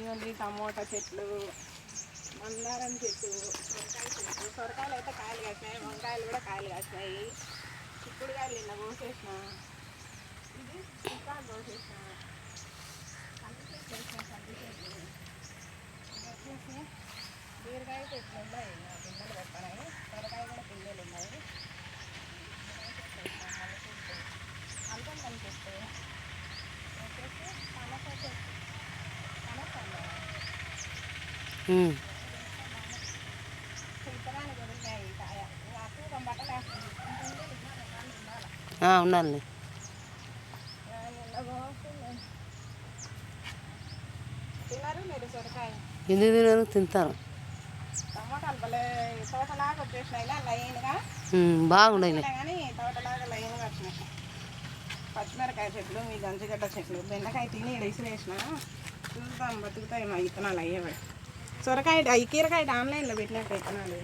ఇవన్నీ టమోటా చెట్లు మందారం చెట్టు సొరకాయ చెట్టు. సొరకాయలు అయితే కాయలు కాసినాయి వంకాయలు కూడా కాయలు కాసినాయి. చిక్కుడుకాయలు నిన్న కోసేసిన. ఇది చిక్కాలు కోసేసిన. కంది చేసిన వేసిన వచ్చేసి బీరకాయ చెట్లు ఉన్నాయి పిల్లలు పెట్టాయి సొరకాయ కూడా ఉండాలి. కానీ తోటలాగా తింటారు. వచ్చినాయి పచ్చిమిరకాయ చెట్లు మీ గంజిగడ్డ చెట్లు బెండకాయ తిని ఈడ చూద్దాం బతుకుతాయి మా ఇత్తనాలు అయ్యేవి. సొరకాయ ఈ కీరకాయ ఆన్లైన్లో పెట్టినట్టు విత్తనాలు